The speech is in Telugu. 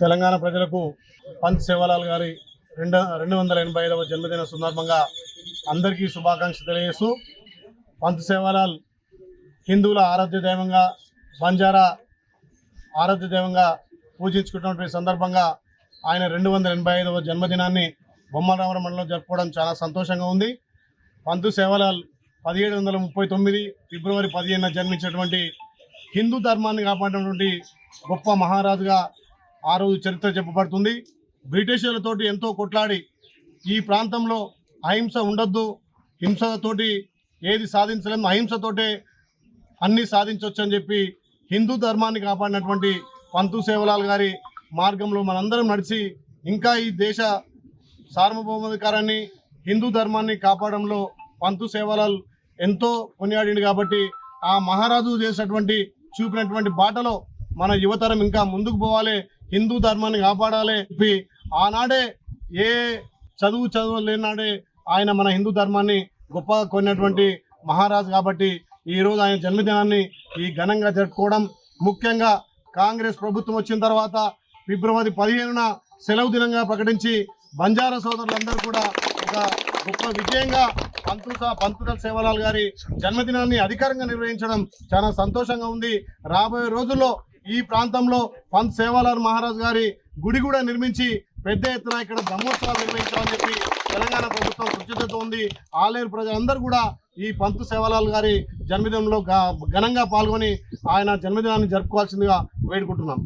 తెలంగాణ ప్రజలకు పంత్ సేవాలాల్ గారి రెండు రెండు వందల ఎనభై ఐదవ జన్మదిన సందర్భంగా అందరికీ శుభాకాంక్షలు తెలియజేస్తూ పంత్ సేవలాల్ హిందువుల ఆరాధ్య దైవంగా బంజారా ఆరాధ్య దైవంగా పూజించుకున్నటువంటి సందర్భంగా ఆయన రెండు వందల ఎనభై ఐదవ జన్మదినాన్ని బొమ్మరామర మండలంలో జరుపుకోవడం చాలా సంతోషంగా ఉంది. పంతు సేవలాల్ పదిహేడు వందల ముప్పై తొమ్మిది ఫిబ్రవరి పదిహేనున జన్మించినటువంటి హిందూ ధర్మాన్ని కాపాడినటువంటి గొప్ప మహారాజుగా ఆ రోజు చరిత్ర చెప్పబడుతుంది. బ్రిటిషర్లతోటి ఎంతో కొట్లాడి ఈ ప్రాంతంలో అహింస ఉండొద్దు. హింసతోటి ఏది సాధించలేము. అహింసతోటే అన్నీ సాధించవచ్చు అని చెప్పి హిందూ ధర్మాన్ని కాపాడినటువంటి పంతు సేవలాల్ గారి మార్గంలో మనందరం నడిచి ఇంకా ఈ దేశ సార్వభౌమాధికారాన్ని హిందూ ధర్మాన్ని కాపాడంలో పంతు సేవలాల్ ఎంతో కొనియాడింది కాబట్టి ఆ మహారాజు చేసినటువంటి చూపినటువంటి బాటలో మన యువతరం ఇంకా ముందుకు పోవాలి. హిందూ ధర్మాన్ని కాపాడాలి చెప్పి ఆనాడే ఏ చదువు చదువు లేనాడే ఆయన మన హిందూ ధర్మాన్ని గొప్పగా కొన్నటువంటి మహారాజు కాబట్టి ఈ రోజు ఆయన జన్మదినాన్ని ఈ ఘనంగా జరుపుకోవడం ముఖ్యంగా కాంగ్రెస్ ప్రభుత్వం వచ్చిన తర్వాత ఫిబ్రవరి పదిహేనున సెలవు దినంగా ప్రకటించి బంజారా సోదరులందరూ కూడా ఒక గొప్ప విజయంగా పంతుల పంతుల సేవలాల్ గారి జన్మదినాన్ని అధికారంగా నిర్వహించడం చాలా సంతోషంగా ఉంది. రాబోయే రోజుల్లో ఈ ప్రాంతంలో పంత్ సేవాలాల్ మహారాజ్ గారి గుడి కూడా నిర్మించి పెద్ద ఎత్తున ఇక్కడ బ్రహ్మోత్సవాలు నిర్వహించాలని చెప్పి తెలంగాణ ప్రభుత్వం కృతజ్ఞత ఉంది. ఆలేరు ప్రజలందరూ కూడా ఈ పంతు సేవలాల్ గారి జన్మదినంలో ఘ- ఘనంగా పాల్గొని ఆయన జన్మదినాన్ని జరుపుకోవాల్సిందిగా వేడుకుంటున్నాం.